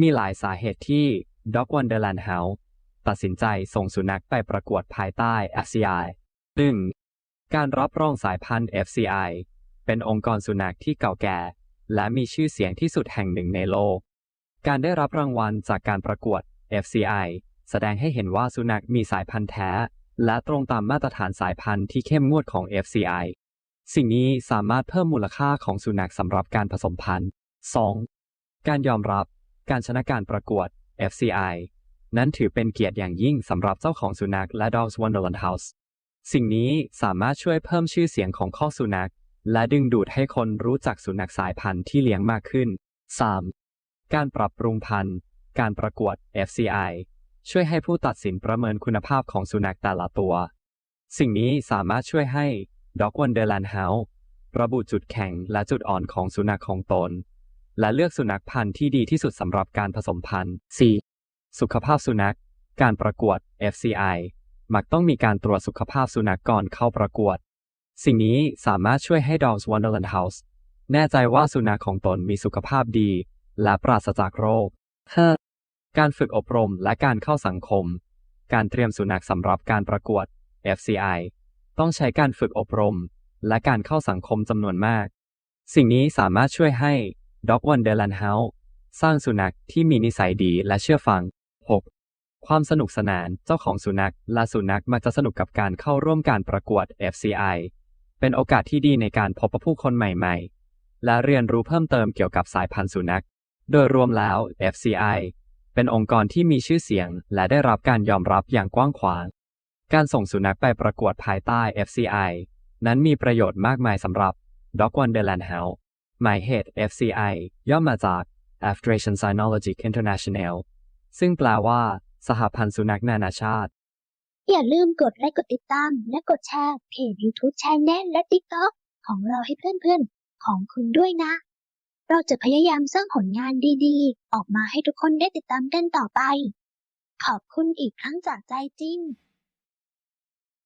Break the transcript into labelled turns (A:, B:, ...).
A: มีหลายสาเหตุที่ Dog Wonderland House ตัดสินใจส่งสุนัขไปประกวดภายใต้ FCI 1. การรับรองสายพันธุ์ FCI เป็นองค์กรสุนัขที่เก่าแก่ และมีชื่อเสียงที่สุดแห่งหนึ่งในโลก การได้รับรางวัลจากการประกวด FCI แสดงให้เห็นว่าสุนัขมีสายพันธุ์แท้ และตรงตามมาตรฐานสายพันธุ์ที่เข้มงวดของ FCI สิ่งนี้สามารถเพิ่มมูลค่าของสุนัขสำหรับการผสมพันธุ์ 2. การยอมรับ การชนะการประกวด FCI นั้นถือเป็นเกียรติอย่างยิ่งสำหรับเจ้าของสุนัขและ Dogs Wonderland House สิ่งนี้สามารถช่วยเพิ่มชื่อเสียงของข้อสุนัข และดึงดูดให้คนรู้จักสุนัขสายพันธุ์ที่เลี้ยงมากขึ้น 3. การปรับปรุงพันธุ์ การประกวด FCI ช่วยให้ผู้ตัดสินประเมินคุณภาพของสุนัขแต่ละตัว สิ่งนี้สามารถช่วยให้ Dog Wonderland House ระบุจุดแข็งและจุดอ่อนของสุนัขของตน และเลือกสุนัขพันธุ์ที่ดีที่สุดสำหรับการผสมพันธุ์ 4. สุขภาพสุนัข การประกวด FCI มักต้องมีการตรวจสุขภาพสุนัขก่อนเข้าประกวด สิ่งนี้สามารถช่วยให้ Dogs Wonderland House แน่ใจว่าสุนัขของตนมีสุขภาพดี และปราศจากโรค 5. การฝึกอบรมและการเข้าสังคม การเตรียมสุนัขสำหรับการประกวด FCI ต้องใช้การฝึกอบรม และการเข้าสังคมจำนวนมาก สิ่งนี้สามารถช่วยให้ Dog Wonderland House สร้างสุนัขที่มีนิสัยดีและเชื่อฟัง 6. ความสนุกสนานเจ้าของสุนัขและสุนัขมักจะสนุกกับการเข้าร่วมการประกวด FCI เป็นโอกาสที่ดีในการพบผู้คนใหม่ๆ และเรียนรู้เพิ่มเติมเกี่ยวกับสายพันธุ์สุนัข โดยรวมแล้ว FCI เป็นองค์กรที่มีชื่อเสียง และได้รับการยอมรับอย่างกว้างขวาง การส่งสุนัขไปประกวดภายใต้ FCI นั้นมีประโยชน์มากมายสำหรับ Dog Wonderland House หมายเหตุ FCI ย่อมมาจาก Federation Cynologic International ซึ่งแปลว่า สหพันธ์สุนัขนานาชาติ
B: อย่าลืมกดไลค์กดติดตาม และกดแชร์เพจ YouTube Channel และ TikTok ของเราให้เพื่อนๆ ของคุณด้วยนะ เราจะพยายามสร้างผลงานดีๆ ออกมาให้ทุกคนได้ติดตามกันต่อไป ขอบคุณอีกครั้งจากใจจริง